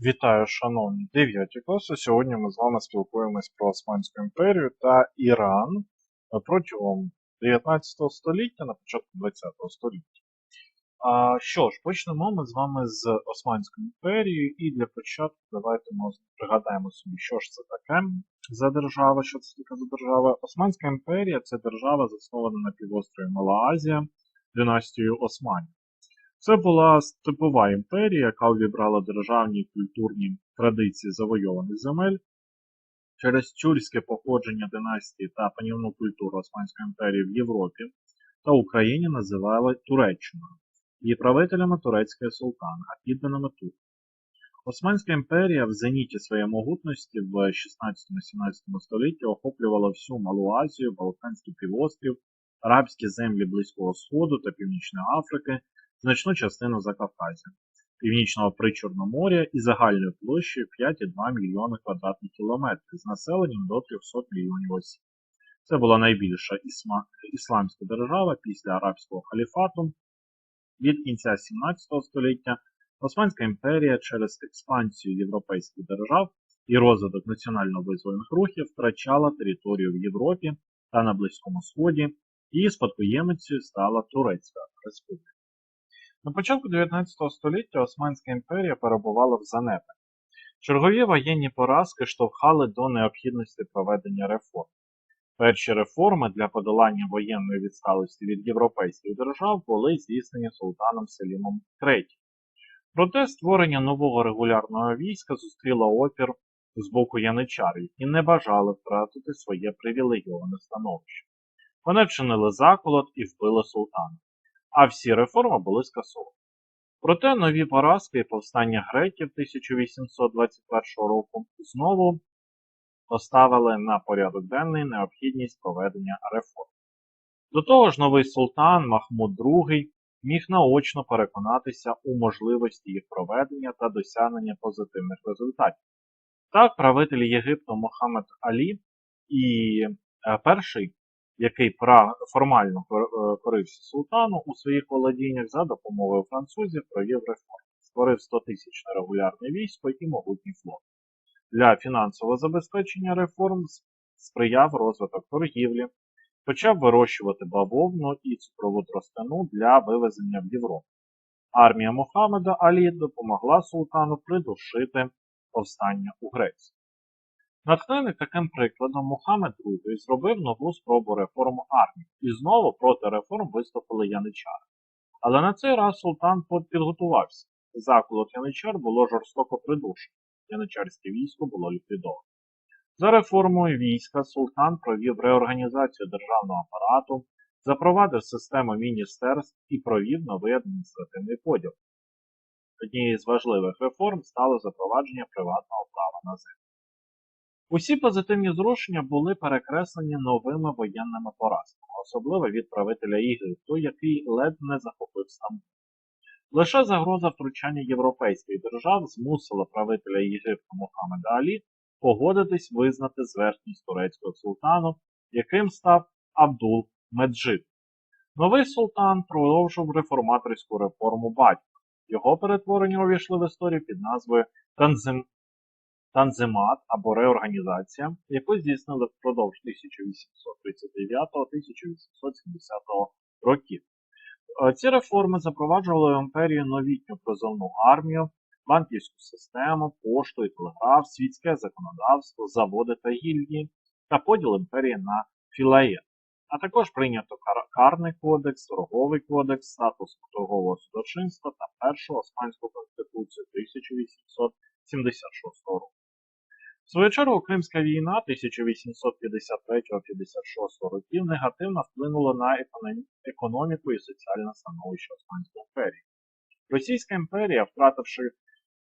Вітаю, шановні 9 класи. Сьогодні ми з вами спілкуємось про Османську імперію та Іран протягом 19 століття на початку 20 століття. А, що ж, почнемо ми з вами з Османської імперії, і для початку давайте ми пригадаємо собі, що ж це таке за держава, що це таке за держава. Османська імперія це держава, заснована на півострові Мала Азія династією Османів. Це була степова імперія, яка увібрала державні культурні традиції завойованих земель. Через тюркське походження династії та панівну культуру Османської імперії в Європі та Україні називали Туреччиною. Її правителями турецький султан, а підданими турки. Османська імперія в зеніті своєї могутності в 16-17 столітті охоплювала всю Малу Азію, Балканський півострів, арабські землі Близького Сходу та Північної Африки, значну частину Закавказя, Північного Причорномор'я і загальною площею 5,2 мільйони квадратних кілометрів з населенням до 300 мільйонів осіб. Це була найбільша ісма... ісламська держава після арабського халіфату. Від кінця 17 століття Османська імперія через експансію європейських держав і розвиток національно-визвольних рухів втрачала територію в Європі та на Близькому Сході, її спадкоємицею стала Турецька Республіка. На початку 19 століття Османська імперія перебувала в занепаді. Чергові воєнні поразки штовхали до необхідності проведення реформ. Перші реформи для подолання воєнної відсталості від європейських держав були здійснені султаном Селімом III. Проте створення нового регулярного війська зустріло опір з боку яничарів і не бажали втратити своє привілейоване становище. Вони вчинили заколот і вбили султана а всі реформи були скасовані. Проте нові поразки і повстання греків 1821 року знову поставили на порядок денний необхідність проведення реформ. До того ж, новий султан Махмуд II міг наочно переконатися у можливості їх проведення та досягнення позитивних результатів. Так, правитель Єгипту Мохаммед Алі і е, перший який формально е, корився султану у своїх володіннях за допомогою французів провів реформи, створив 100 тисяч регулярне військо і могутній флот. Для фінансового забезпечення реформ сприяв розвиток торгівлі, почав вирощувати бавовну і цукрову тростину для вивезення в Європу. Армія Мохаммеда Алі допомогла султану придушити повстання у Греції. Натхнений таким прикладом Мухаммед II зробив нову спробу реформу армії, і знову проти реформ виступили яничари. Але на цей раз султан підготувався. Заколот яничар було жорстоко придушено. Яничарське військо було ліквідовано. За реформою війська султан провів реорганізацію державного апарату, запровадив систему міністерств і провів новий адміністративний поділ. Однією з важливих реформ стало запровадження приватного права на землю. Усі позитивні зрушення були перекреслені новими воєнними поразками, особливо від правителя Єгипту, який ледь не захопив Стамбул. Лише загроза втручання європейських держав змусила правителя Єгипту Мухаммеда Алі погодитись визнати зверхність турецького султану, яким став Абдул Меджид. Новий султан продовжив реформаторську реформу батька. Його перетворення увійшли в історію під назвою Танзим танзимат або реорганізація, яку здійснили впродовж 1839-1870 років. Е, ці реформи запроваджували в імперію новітню призовну армію, банківську систему, пошту і телеграф, світське законодавство, заводи та гільдії та поділ імперії на філеї. А також прийнято карний кодекс, торговий кодекс, статус торгового судочинства та першу Османську конституцію 1876 року. В свою чергу Кримська війна 1853-56 років негативно вплинула на економіку і соціальне становище Османської імперії. Російська імперія, втративши,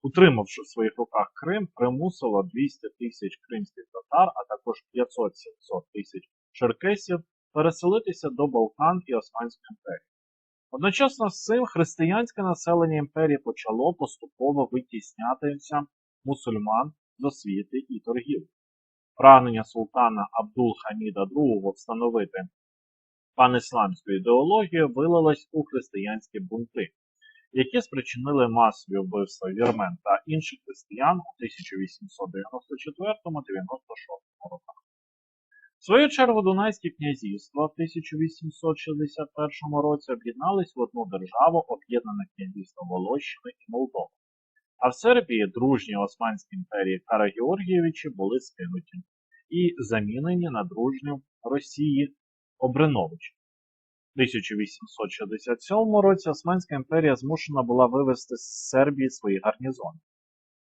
утримавши в своїх руках Крим, примусила 200 тисяч кримських татар, а також 500-700 тисяч черкесів переселитися до Балкан і Османської імперії. Одночасно з цим християнське населення імперії почало поступово витіснятися мусульман до світи і торгівлі. Прагнення султана Абдул-Хаміда II встановити панісламську ідеологію вилилось у християнські бунти, які спричинили масові вбивства вірмен та інших християн у 1894-96 роках. В свою чергу Дунайські князівства в 1861 році об'єднались в одну державу об'єднане князівство Волощини і Молдови. А в Сербії дружні Османській імперії Карагеоргієвичі були скинуті і замінені на дружню Росії Обреновичі. У 1867 році Османська імперія змушена була вивести з Сербії свої гарнізони.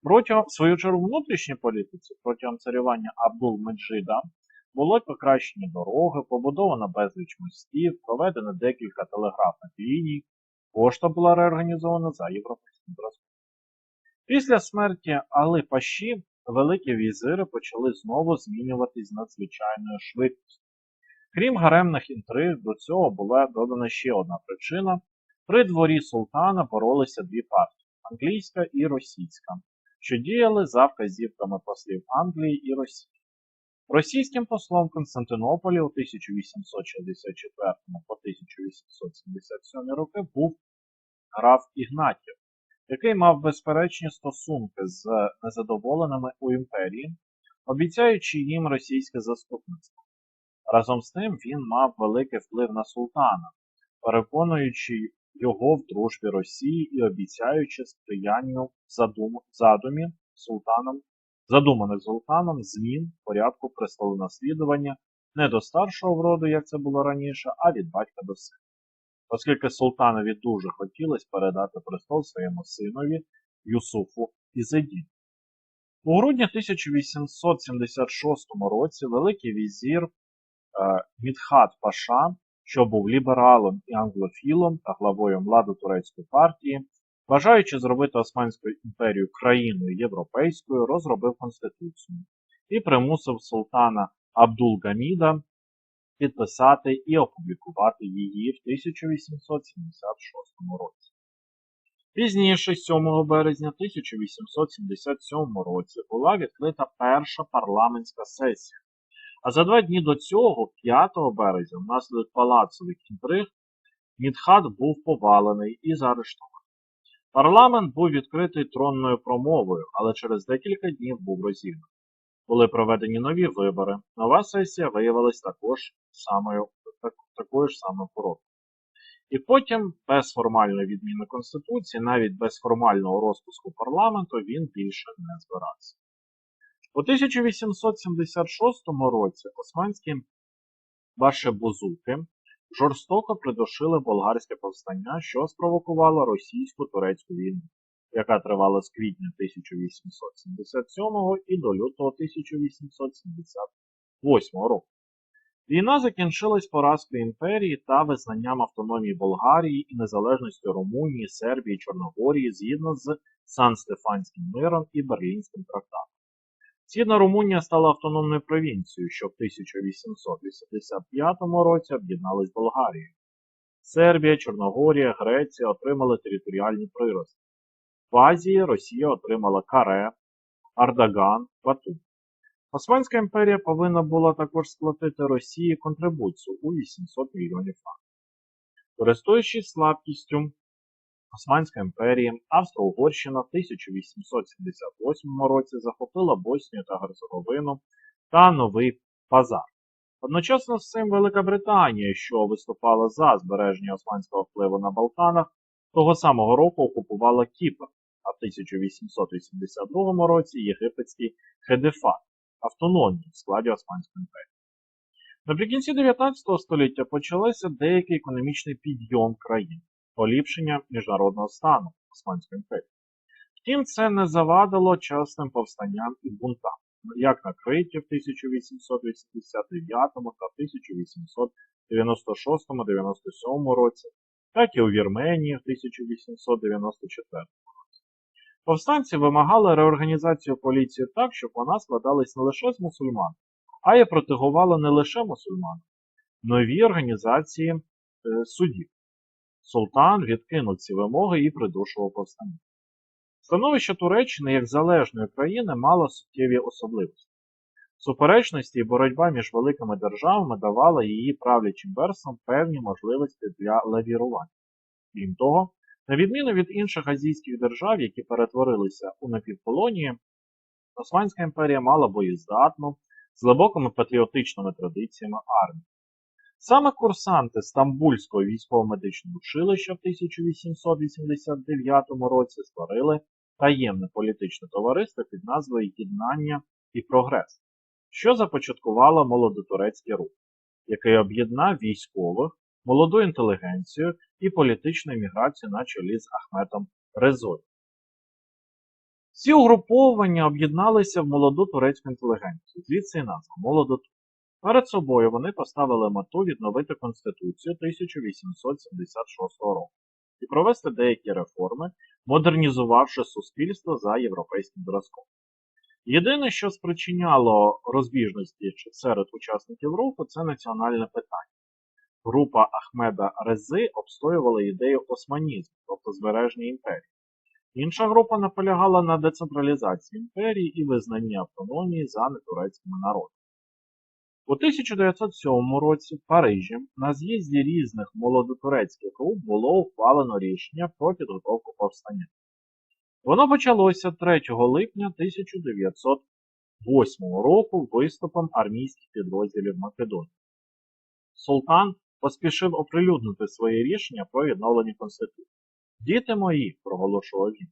Протягом свою чергу внутрішній політиці протягом царювання Абдул Меджида було покращені дороги, побудовано безліч мостів, проведено декілька телеграфних ліній, пошта була реорганізована за європейським зразком. Після смерті Али Паші великі візири почали знову змінюватись надзвичайною швидкістю. Крім гаремних інтриг, до цього була додана ще одна причина. При дворі султана боролися дві партії англійська і російська, що діяли за вказівками послів Англії і Росії. Російським послом Константинополі у 1864 по 1877 роки був граф Ігнатів, який мав безперечні стосунки з незадоволеними у імперії, обіцяючи їм російське заступництво. Разом з тим він мав великий вплив на султана, переконуючи його в дружбі Росії і обіцяючи сприянню задум... задумі султаном, задуманих султаном змін порядку престолонаслідування не до старшого в роду, як це було раніше, а від батька до сина. Оскільки султанові дуже хотілося передати престол своєму синові Юсуфу Ізеді. У грудні 1876 році Великий візір е, Мідхат Паша, що був лібералом і англофілом та главою младотурецької партії, бажаючи зробити Османську імперію країною європейською, розробив конституцію і примусив султана Абдул-Гаміда підписати і опублікувати її в 1876 році. Пізніше, 7 березня 1877 році, була відкрита перша парламентська сесія. А за два дні до цього, 5 березня, внаслідок палацових інтриг, Мідхат був повалений і заарештований. Парламент був відкритий тронною промовою, але через декілька днів був розігнаний. Були проведені нові вибори. Нова сесія виявилась також самою, так, такою ж самою короткою. І потім, без формальної відміни Конституції, навіть без формального розпуску парламенту, він більше не збирався. У 1876 році османські башебузуки жорстоко придушили болгарське повстання, що спровокувало російсько-турецьку війну, яка тривала з квітня 1877 і до лютого 1878 року. Війна закінчилась поразкою імперії та визнанням автономії Болгарії і незалежності Румунії, Сербії, Чорногорії згідно з Сан-Стефанським миром і Берлінським трактатом. Східна Румунія стала автономною провінцією, що в 1885 році об'єдналась Болгарією. Сербія, Чорногорія, Греція отримали територіальні прирости. В Азії Росія отримала Каре, Ардаган, Батум. Османська імперія повинна була також сплатити Росії контрибуцію у 800 мільйонів франків. Користуючись слабкістю Османської імперії, Австро-Угорщина в 1878 році захопила Боснію та Герцеговину та Новий Пазар. Одночасно з цим Велика Британія, що виступала за збереження османського впливу на Балканах, того самого року окупувала Кіпр, а в 1882 році єгипетський Хедефат автономії в складі Османської імперії. Наприкінці 19 століття почався деякий економічний підйом країн, поліпшення міжнародного стану Османської імперії. Втім, це не завадило частим повстанням і бунтам, як на Криті в 1889 та 1896-97 році, так і у Вірменії в 1894 Повстанці вимагали реорганізацію поліції так, щоб вона складалась не лише з мусульман, а й протигувала не лише мусульман, нові організації е, судів. Султан відкинув ці вимоги і придушував повстання. Становище Туреччини як залежної країни мало суттєві особливості. Суперечності і боротьба між великими державами давала її правлячим версам певні можливості для лавірування. Крім того, На відміну від інших азійських держав, які перетворилися у напівколонії, Османська імперія мала боєздатну, з глибокими патріотичними традиціями армію. Саме курсанти Стамбульського військово-медичного училища в 1889 році створили таємне політичне товариство під назвою Єднання і Прогрес, що започаткувало молодотурецький рух, який об'єднав військових, молоду інтелігенцію і політичну еміграцію на чолі з Ахметом Резою. Ці угруповання об'єдналися в молоду турецьку інтелігенцію, звідси і назва молодотур. Перед собою вони поставили мету відновити Конституцію 1876 року і провести деякі реформи, модернізувавши суспільство за європейським зразком. Єдине, що спричиняло розбіжності серед учасників руху, це національне питання. Група Ахмеда Рези обстоювала ідею османізму, тобто збереження імперії. Інша група наполягала на децентралізації імперії і визнанні автономії за нетурецькими народами. У 1907 році в Парижі на з'їзді різних молодотурецьких груп було ухвалено рішення про підготовку повстання. Воно почалося 3 липня 1908 року виступом армійських підрозділів Македонії. Султан поспішив оприлюднити своє рішення про відновлення Конституції. Діти мої, проголошував він,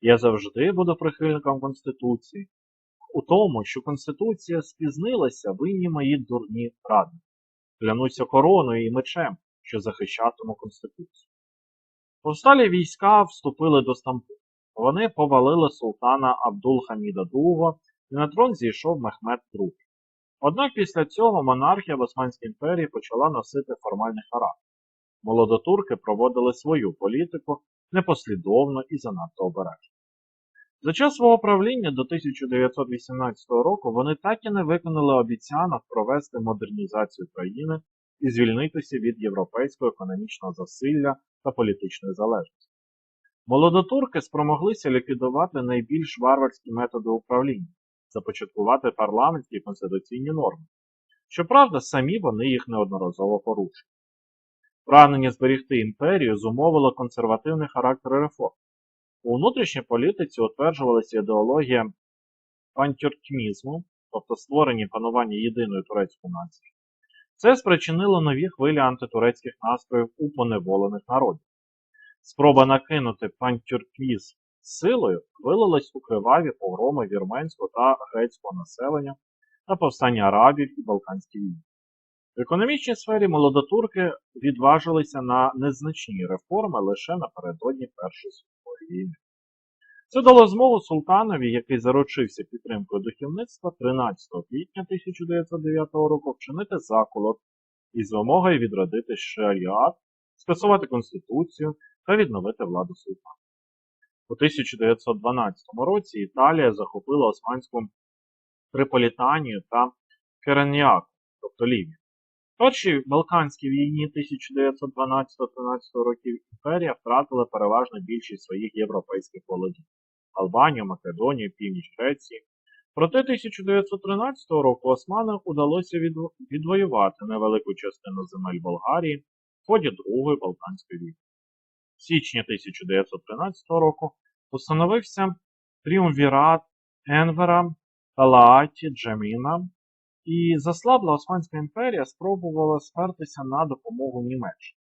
я завжди буду прихильником Конституції. У тому, що Конституція спізнилася, винні мої дурні ради. Клянуся короною і мечем, що захищатиму Конституцію. Повсталі війська вступили до Стамбулу. Вони повалили султана Абдул-Хаміда II, і на трон зійшов Мехмед II. Однак після цього монархія в Османській імперії почала носити формальний характер. Молодотурки проводили свою політику непослідовно і занадто обережно. За час свого правління до 1918 року вони так і не виконали обіцянок провести модернізацію країни і звільнитися від європейського економічного засилля та політичної залежності. Молодотурки спромоглися ліквідувати найбільш варварські методи управління, започаткувати парламентські конституційні норми. Щоправда, самі вони їх неодноразово порушили. Прагнення зберігти імперію зумовило консервативний характер реформ. У внутрішній політиці утверджувалася ідеологія пантюркмізму, тобто створення панування єдиної турецької нації. Це спричинило нові хвилі антитурецьких настроїв у поневолених народів. Спроба накинути пантюркмізм силою вилилась у криваві погроми вірменського та грецького населення та повстання арабів і Балканській війні. В економічній сфері молодотурки відважилися на незначні реформи лише напередодні Першої світової війни. Це дало змогу султанові, який заручився підтримкою духовництва 13 квітня 1909 року вчинити заколот із вимогою відродити шаріат, скасувати конституцію та відновити владу султана. У 1912 році Італія захопила Османську Триполітанію та Кереніаку, тобто Лівію. В першій Балканській війні 1912-13 років імперія втратила переважно більшість своїх європейських володінь Албанію, Македонію, північ Греції. Проте 1913 року османам удалося відвоювати невелику частину земель Болгарії в ході Другої Балканської війни. В січні 1913 року установився тріумвірат Енвера, Талааті, Джаміна, і заслабла Османська імперія спробувала спертися на допомогу Німеччині.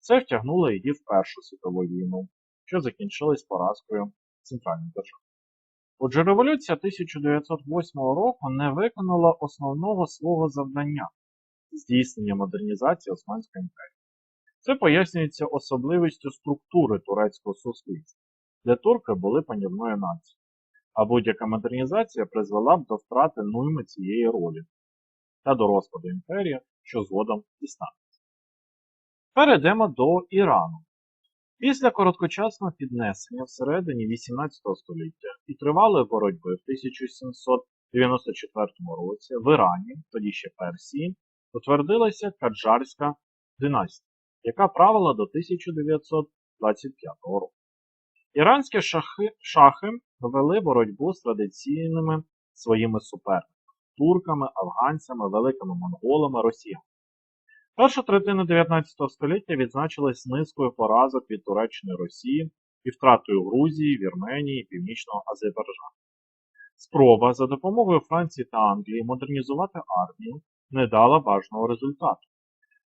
Це втягнуло її в Першу світову війну, що закінчилась поразкою центральних держав. Отже, революція 1908 року не виконала основного свого завдання здійснення модернізації Османської імперії. Це пояснюється особливістю структури турецького суспільства, де турки були панівною нацією, а будь-яка модернізація призвела б до втрати нульми цієї ролі та до розпаду імперії, що згодом і станеться. Перейдемо до Ірану. Після короткочасного піднесення всередині 18 століття і тривалої боротьби в 1794 році в Ірані, тоді ще Персії, утвердилася Каджарська династія, яка правила до 1925 року. Іранські шахи, шахи вели боротьбу з традиційними своїми суперниками турками, афганцями, великими монголами, росіянами. Перша третина 19 століття відзначилась низкою поразок від Туреччини Росії і втратою Грузії, Вірменії, Північного Азербайджану. Спроба за допомогою Франції та Англії модернізувати армію не дала бажаного результату.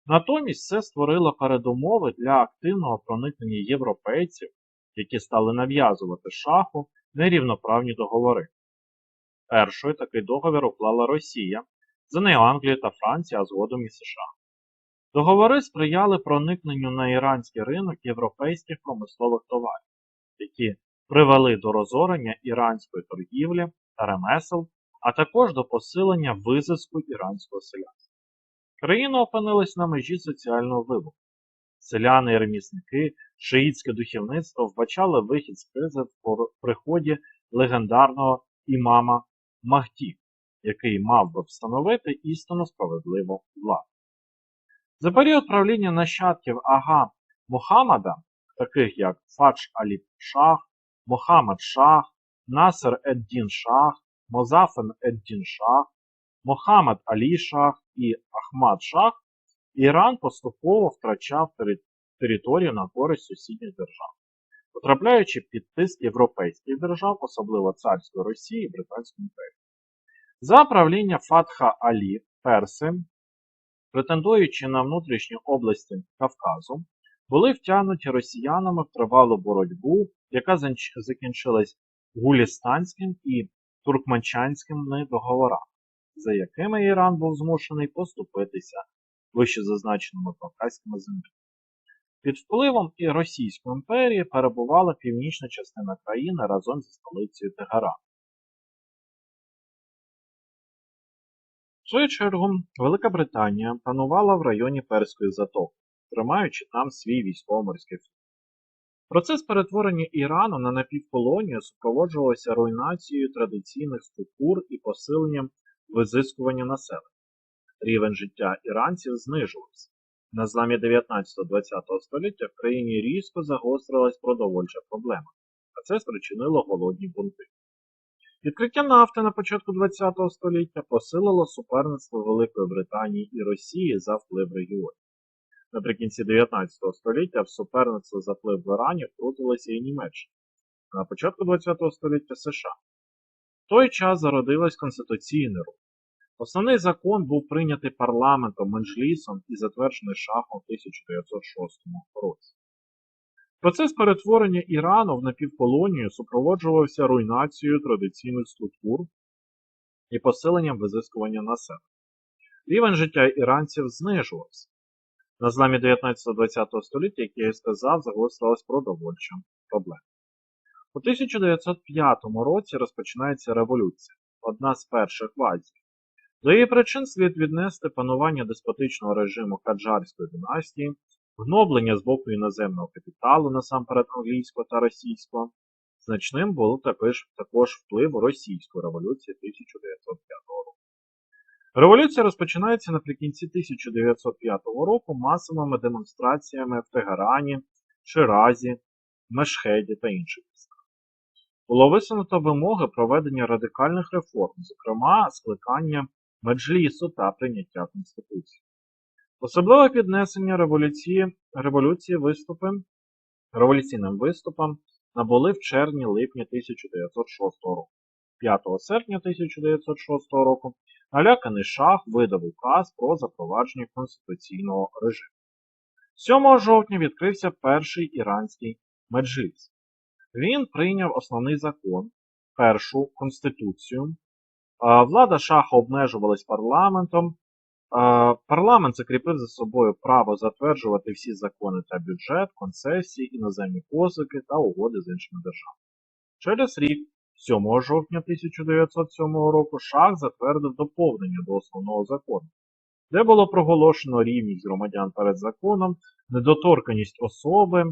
Натомість це створило передумови для активного проникнення європейців, які стали нав'язувати шаху нерівноправні договори. Першою такий договір уклала Росія, за нею Англія та Франція, а згодом і США. Договори сприяли проникненню на іранський ринок європейських промислових товарів, які привели до розорення іранської торгівлі та ремесел, а також до посилення визиску іранського селянства. Країна опинилась на межі соціального вибуху. Селяни і ремісники, шиїтське духовництво вбачали вихід з кризи в приході легендарного імама Махді, який мав би встановити істинно справедливу владу. За період правління нащадків Ага Мухаммада, таких як Фадж Алі Шах, Мухаммад Шах, Насер Еддін Шах, Мозафен Еддін Шах, Мухаммад Алі Шах і Ахмад Шах, Іран поступово втрачав територію на користь сусідніх держав, потрапляючи під тиск європейських держав, особливо царської Росії і Британської імперії. За правління Фатха Алі Перси, претендуючи на внутрішні області Кавказу, були втягнуті росіянами в тривалу боротьбу, яка закінчилась Гулістанським і Туркменчанськими договорами, за якими Іран був змушений поступитися вище зазначеними Кавказькими землями. Під впливом і Російської імперії перебувала північна частина країни разом зі столицею Тегеран. В свою чергу, Велика Британія панувала в районі Перської затоки, тримаючи там свій військово-морський флот. Процес перетворення Ірану на напівколонію супроводжувався руйнацією традиційних структур і посиленням визискування населення. Рівень життя іранців знижувався. На зламі 19-20 століття в країні різко загострилась продовольча проблема, а це спричинило голодні бунти. Відкриття нафти на початку ХХ століття посилило суперництво Великої Британії і Росії за вплив в регіоні. Наприкінці 19 століття в суперництво за вплив в Ірані втрутилася і Німеччина, на початку ХХ століття США. В той час зародилась Конституційний рух. Основний закон був прийнятий парламентом Меджлісом і затверджений шахом у 1906 році. Процес перетворення Ірану в напівколонію супроводжувався руйнацією традиційних структур і посиленням визискування населення. Рівень життя іранців знижувався. На зламі 19-20 століття, як я і сказав, загострилась продовольча проблема. У 1905 році розпочинається революція, одна з перших в Азії. До її причин слід віднести панування деспотичного режиму Каджарської династії, гноблення з боку іноземного капіталу, насамперед англійського та російського. Значним був також, також вплив російської революції 1905 року. Революція розпочинається наприкінці 1905 року масовими демонстраціями в Тегерані, Ширазі, Мешхеді та інших містах. Було висунуто вимоги проведення радикальних реформ, зокрема скликання меджлісу та прийняття Конституції. Особливе піднесення революції, революції виступи, революційним виступам набули в червні-липні 1906 року. 5 серпня 1906 року наляканий шах видав указ про запровадження конституційного режиму. 7 жовтня відкрився перший іранський меджліс. Він прийняв основний закон, першу конституцію. Влада шаха обмежувалась парламентом. Парламент закріпив за собою право затверджувати всі закони та бюджет, концесії, іноземні позики та угоди з іншими державами. Через рік, 7 жовтня 1907 року, шах затвердив доповнення до основного закону, де було проголошено рівність громадян перед законом, недоторканість особи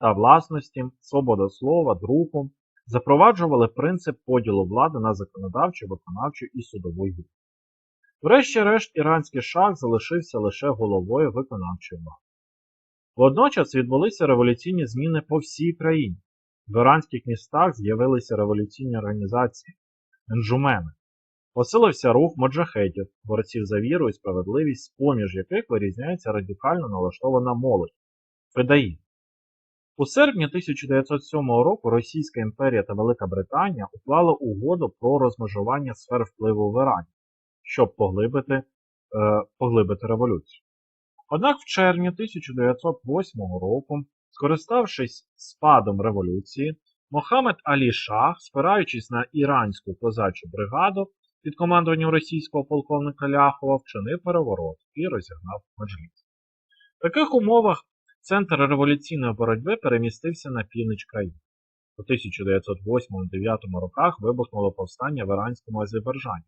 та власності, свобода слова, друку, запроваджували принцип поділу влади на законодавчу, виконавчу і судову гілку. Врешті-решт, іранський шах залишився лише головою виконавчої влади. Водночас відбулися революційні зміни по всій країні. В іранських містах з'явилися революційні організації, енджумени, Посилився рух моджахедів, борців за віру і справедливість, поміж яких вирізняється радикально налаштована молодь Федаї. У серпні 1907 року Російська імперія та Велика Британія уклали угоду про розмежування сфер впливу в Ірані, щоб поглибити, е, поглибити революцію. Однак в червні 1908 року, скориставшись спадом революції, Мохамед Алі Шах, спираючись на іранську козачу бригаду під командуванням російського полковника Ляхова, вчинив переворот і розігнав меджліс. В таких умовах центр революційної боротьби перемістився на північ країни. У 1908-1909 роках вибухнуло повстання в іранському Азербайджані.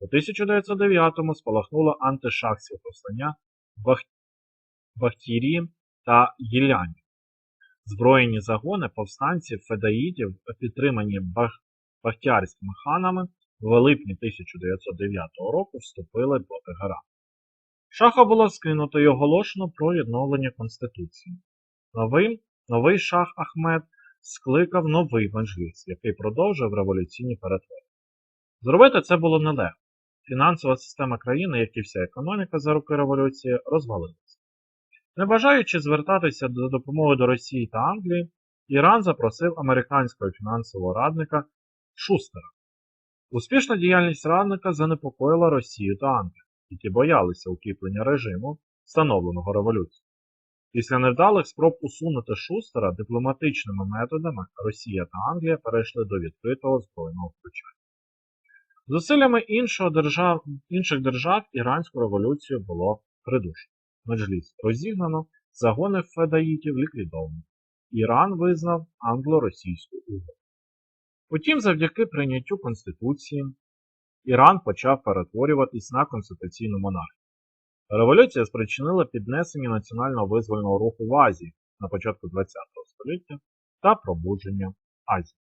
У 1909-му спалахнуло антишахське повстання в Бахтірі та Гіляні. Збройні загони повстанців федаїдів, підтримані Бах... бахтярськими ханами, в липні 1909 року вступили до Тегера. Шаха було скинуто і оголошено про відновлення Конституції. Новий, новий шах Ахмед скликав новий меджліс, який продовжив революційні перетворення. Зробити це було нелегко. Фінансова система країни, як і вся економіка за роки революції, розвалилася. Не бажаючи звертатися до допомоги до Росії та Англії, Іран запросив американського фінансового радника Шустера. Успішна діяльність радника занепокоїла Росію та Англію, які боялися укріплення режиму, встановленого революцією. Після невдалих спроб усунути Шустера дипломатичними методами Росія та Англія перейшли до відкритого збройного втручання. Зусиллями держав, інших держав іранську революцію було придушено. Меджліс розігнано, загони федаїтів ліквідовано. Іран визнав англо-російську угоду. Утім, завдяки прийняттю Конституції, Іран почав перетворюватись на конституційну монархію. Революція спричинила піднесення національного визвольного руху в Азії на початку ХХ століття та пробудження Азії.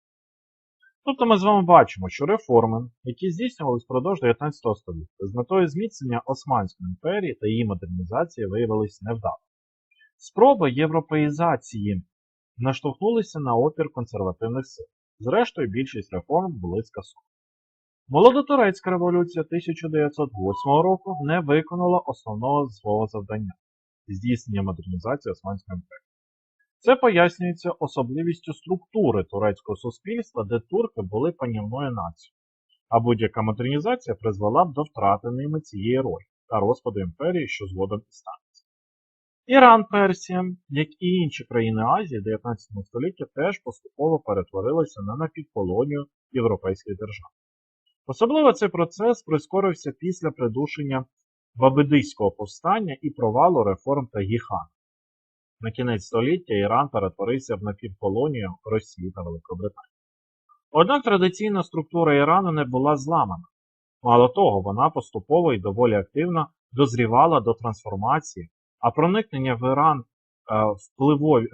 Тобто ми з вами бачимо, що реформи, які здійснювалися впродовж 19 століття з метою зміцнення Османської імперії та її модернізації виявилися невдалими. Спроби європеїзації наштовхнулися на опір консервативних сил. Зрештою, більшість реформ були скасовані. Молодотурецька революція 1908 року не виконала основного свого завдання здійснення модернізації Османської імперії. Це пояснюється особливістю структури турецького суспільства, де турки були панівною нацією, а будь-яка модернізація призвела б до втрати ними цієї ролі та розпаду імперії, що згодом і станеться. Іран, Персія, як і інші країни Азії 19 століття, теж поступово перетворилися на напівколонію європейських держав. Особливо цей процес прискорився після придушення Бабидийського повстання і провалу реформ Тагіхан. На кінець століття Іран перетворився в напівколонію Росії та Великобританії. Однак традиційна структура Ірану не була зламана. Мало того, вона поступово і доволі активно дозрівала до трансформації, а проникнення в Іран е, впливові, е,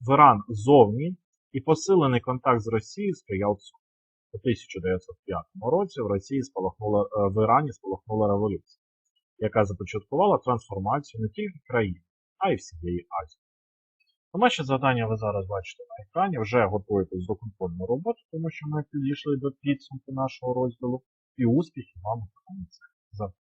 в Іран ззовні і посилений контакт з Росією сприяв цьому. У 1905 році в Росії спалахнула е, в Ірані спалахнула революція, яка започаткувала трансформацію не тільки країни, а й всієї Азії. Домашнє завдання ви зараз бачите на екрані, вже готуєтесь до контрольної роботи, тому що ми підійшли до підсумку нашого розділу, і успіхів вам у цих завданні.